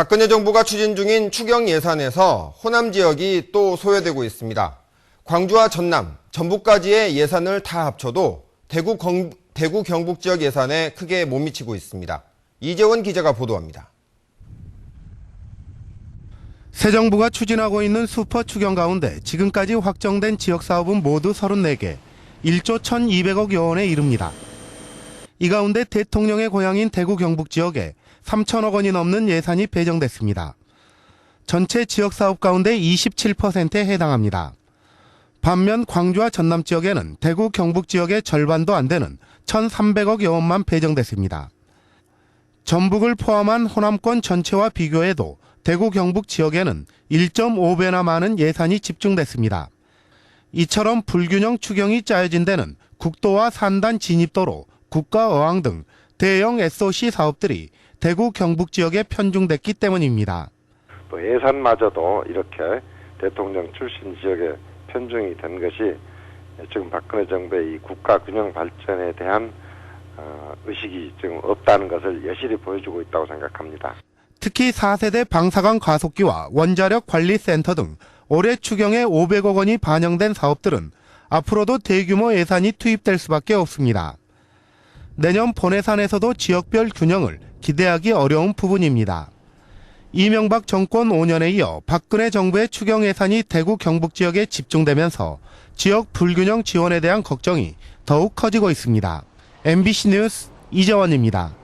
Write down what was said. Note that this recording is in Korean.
박근혜 정부가 추진 중인 추경 예산에서 호남 지역이 또 소외되고 있습니다. 광주와 전남, 전북까지의 예산을 다 합쳐도 대구, 경, 대구 경북 지역 예산에 크게 못 미치고 있습니다. 이재원 기자가 보도합니다. 새 정부가 추진하고 있는 슈퍼 추경 가운데 지금까지 확정된 지역 사업은 모두 34개, 1조 1,200억 여 원에 이릅니다. 이 가운데 대통령의 고향인 대구 경북 지역에 3천억 원이 넘는 예산이 배정됐습니다. 전체 지역 사업 가운데 27%에 해당합니다. 반면 광주와 전남 지역에는 대구 경북 지역의 절반도 안 되는 1,300억여 원만 배정됐습니다. 전북을 포함한 호남권 전체와 비교해도 대구 경북 지역에는 1.5배나 많은 예산이 집중됐습니다. 이처럼 불균형 추경이 짜여진 데는 국도와 산단 진입도로, 국가어항 등 대형 SOC 사업들이 대구 경북 지역에 편중됐기 때문입니다. 또 예산마저도 이렇게 대통령 출신 지역에 편중이 된 것이 지금 박근혜 정부의 이 국가 균형 발전에 대한 어, 의식이 지금 없다는 것을 여실히 보여주고 있다고 생각합니다. 특히 4세대 방사강 가속기와 원자력 관리센터 등 올해 추경에 500억 원이 반영된 사업들은 앞으로도 대규모 예산이 투입될 수밖에 없습니다. 내년 본예산에서도 지역별 균형을 기대하기 어려운 부분입니다. 이명박 정권 5년에 이어 박근혜 정부의 추경 예산이 대구 경북 지역에 집중되면서 지역 불균형 지원에 대한 걱정이 더욱 커지고 있습니다. MBC 뉴스 이재원입니다.